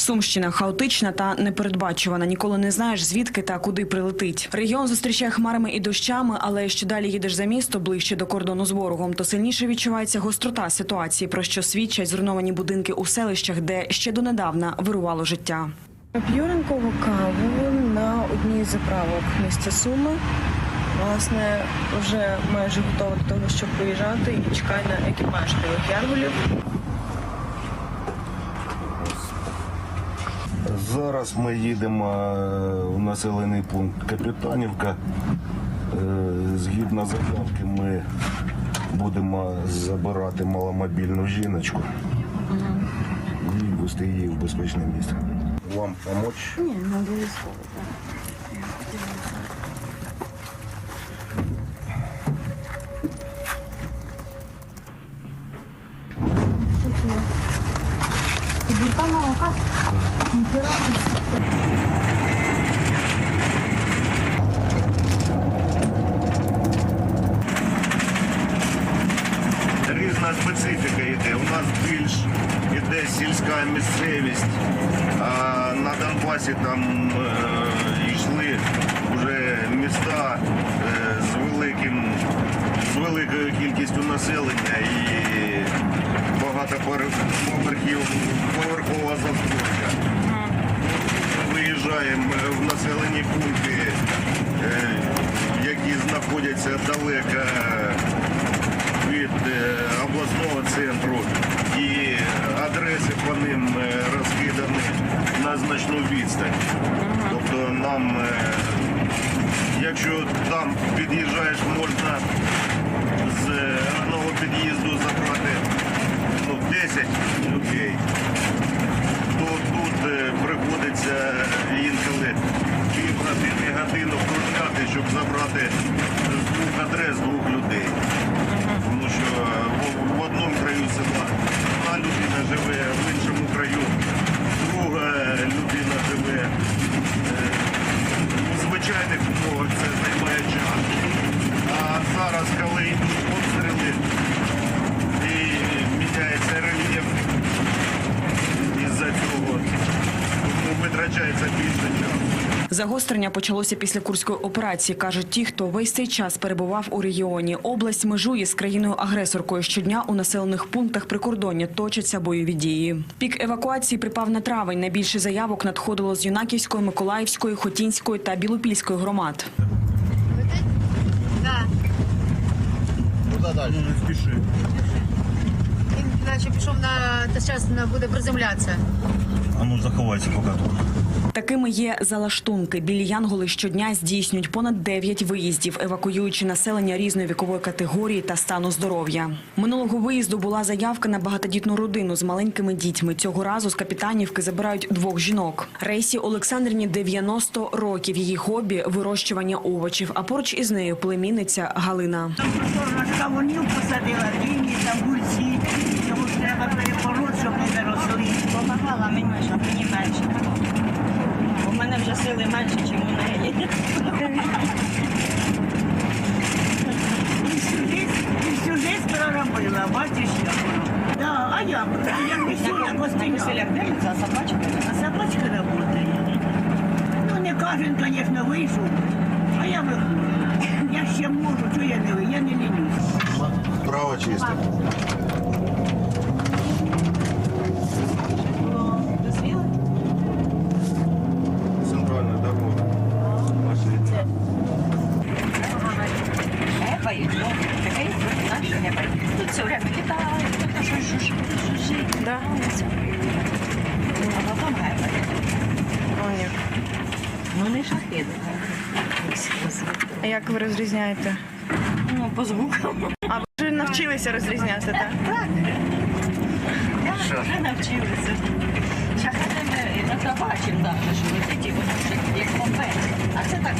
Сумщина хаотична та непередбачувана. Ніколи не знаєш, звідки та куди прилетить. Регіон зустрічає хмарами і дощами, але що далі їдеш за місто ближче до кордону з ворогом, то сильніше відчувається гострота ситуації, про що свідчать зруйновані будинки у селищах, де ще донедавна вирувало життя. П'ю ранкову каву на одній з заправок міста Суми. Власне, вже майже готова до того, щоб поїжджати і чекаю на екіпаж білих янголів. Зараз ми їдемо е, в населений пункт Капітанівка. Е, Згідно заявки, ми будемо забирати маломобільну жіночку і вести її в безпечне місце. Вам допомогти? Ні, не обов'язково. Різна специфіка йде. У нас більш іде сільська місцевість, а на Донбасі там е, йшли вже Міста е, з великим з великою кількістю населення і багатоповерхів поверхова застройка. Ми виїжджаємо в населені пункти, е, які знаходяться далеко від е, обласного центру і адреси по ним е, розкидані на значну відстань. Тобто нам, е, якщо там під'їжджаєш, можна з одного під'їзду забрати ну, 10 людей, то тут е, приходиться інколи півгодини годину кружляти, щоб забрати з двох адрес двох людей. Тому що в, в одному краю села одна людина живе, в іншому краю друга людина живе. Е, У звичайних умовах це займає час. А зараз, коли йдуть обстріли і міняється рельєф із-за цього, тому більше часу. Загострення почалося після курської операції, кажуть ті, хто весь цей час перебував у регіоні. Область межує з країною-агресоркою. Щодня у населених пунктах прикордоння точаться бойові дії. Пік евакуації припав на травень. Найбільше заявок надходило з Юнаківської, Миколаївської, Хотінської та Білопільської громад. Да. Куди далі? Не спіши. Він наче пішов на та зараз буде приземлятися. А ну заховайся поки тут. Такими є залаштунки. Білі янголи щодня здійснюють понад 9 виїздів, евакуюючи населення різної вікової категорії та стану здоров'я. Минулого виїзду була заявка на багатодітну родину з маленькими дітьми. Цього разу з капітанівки забирають двох жінок. Рейсі Олександрівні 90 років. Її хобі вирощування овочів. А поруч із нею племінниця Галина. Повторно кавунів посадила, дині, там гульці. Ж треба перепороть, щоб не заросли. Помагала мені, щоб мені сили менше, ніж у неї. І всю всю проробила, бачиш, як воно. Да, а як? Я не всю, як остальна. А собачка? А собачка працює. Ну, не кожен, звісно, вийшов, а я виходжу. Я ще можу, що я не ви, я не лінюсь. Право чисте. Центральна дорога. Гепають, ну, таке, знаєш, гепають. Тут все время літають, тут щось жужжить, жужжить. Да. А потім гепають. О, ні. Шахіди. А як ви розрізняєте? Ну, по звукам. А ви вже навчилися розрізняти, так? Так. Я вже навчилася. Шахеди ми іноді бачимо, так, що летить, і воно як бомбе. А це так.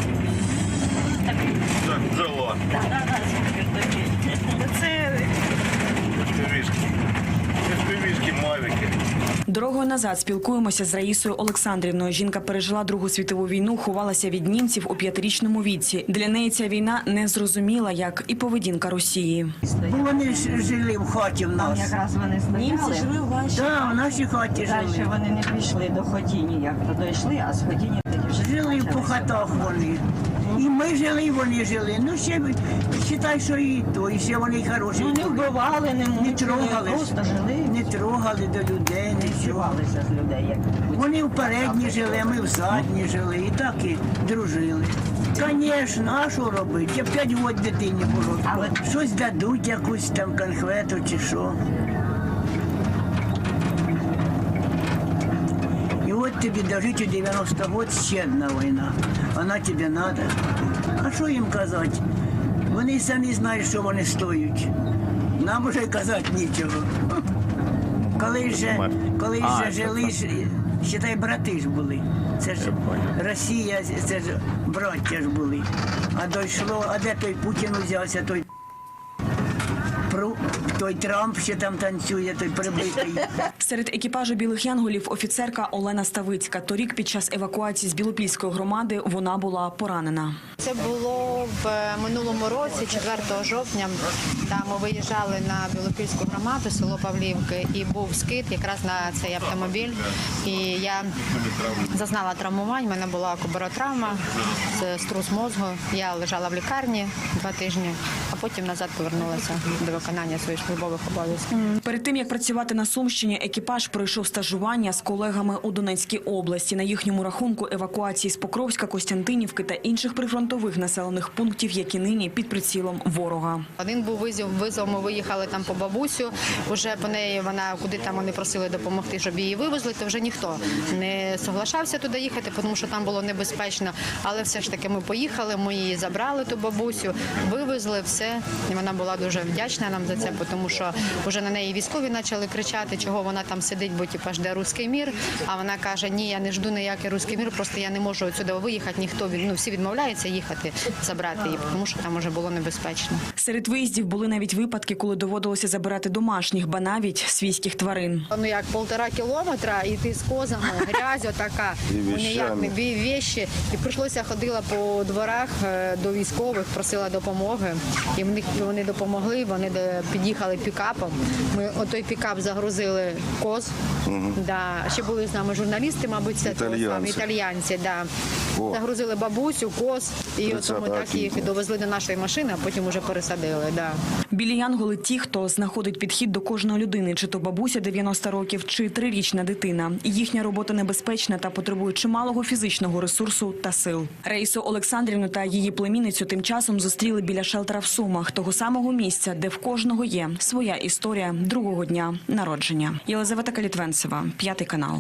Так. Так, да, да, назад спілкуємося з Раїсою Олександрівною. Жінка пережила Другу світову війну, ховалася від німців у п'ятирічному віці. Для неї ця війна не зрозуміла, як і поведінка Росії. Вони жили в хаті в нас. Якраз вони стояли. Німці жили в вашій. да, в нашій хаті жили. вони не пішли до ході ніяк, то дійшли, а з ході вже Жили по хатах вони. І ми жили, і вони жили. Ну ще вважай, що і то, і ще вони хороші. Ну не вбивали, не не трогали. просто жили, Не трогали до людей, не чувалися з людей. Як Вони в передні жили, а ми в задні жили. І так і дружили. Звісно, а що робити? Я п'ять років дитині було. Щось дадуть, якусь там конфету чи що. Тобі дожить у 90 год ще одна війна. Вона тобі треба. А що їм казати? Вони самі знають, що вони стоять. Нам вже казати нічого. Коли ж, коли ж жили, считай, брати ж були. Це ж Росія, це ж браття ж були. А дійшло, а де той Путін узявся, той той Трамп ще там танцює, той прибитий. Серед екіпажу білих янголів офіцерка Олена Ставицька. Торік під час евакуації з Білопільської громади вона була поранена. Це було в минулому році, 4 жовтня. Там ми виїжджали на Білопільську громаду, село Павлівки, і був скид якраз на цей автомобіль. І я зазнала травмувань. У мене була кубаротравма, струс мозгу. Я лежала в лікарні два тижні, а потім назад повернулася до виконання своїх службових обов'язків. Перед тим як працювати на Сумщині, екіпаж пройшов стажування з колегами у Донецькій області. На їхньому рахунку евакуації з Покровська, Костянтинівки та інших прифронтових населених пунктів, які нині під прицілом ворога. Один був визов, визов, ми виїхали там по бабусю. Уже по неї вона куди там вони просили допомогти, щоб її вивезли. То вже ніхто не соглашався туди їхати, тому що там було небезпечно. Але все ж таки ми поїхали. Ми її забрали ту бабусю, вивезли все. І вона була дуже вдячна нам за це, тому що вже на неї військові почали кричати, чого вона там сидить, бо типа жде руський мір. А вона каже: Ні, я не жду ніякий руський мір, просто я не можу отсюди виїхати. Ніхто від ну всі відмовляються їхати забрати її, тому що там вже було небезпечно. Серед виїздів були навіть випадки, коли доводилося забирати домашніх, ба навіть свійських тварин. Ну як полтора кілометра, і ти з козами, грязь отака, ну, ніяк не бі вещі. І прийшлося ходила по дворах е, до військових, просила допомоги. І в них вони допомогли. Вони де- під'їхали пікапом. Ми отой пікап загрузили коз. Да. Ще були з нами журналісти, мабуть, це того саме, Італіянці. італіянці. Да. О. Загрузили бабусю, коз, і от 30 ми так їх довезли до нашої машини, а потім вже пересадили. Да. Білі янголи ті, хто знаходить підхід до кожної людини, чи то бабуся 90 років, чи трирічна дитина. Їхня робота небезпечна та потребує чималого фізичного ресурсу та сил. Рейсу Олександрівну та її племінницю тим часом зустріли біля шелтера в Сумах, того самого місця, де в кожного є своя історія другого дня народження. Єлизавета Калітвенцева, п'ятий канал.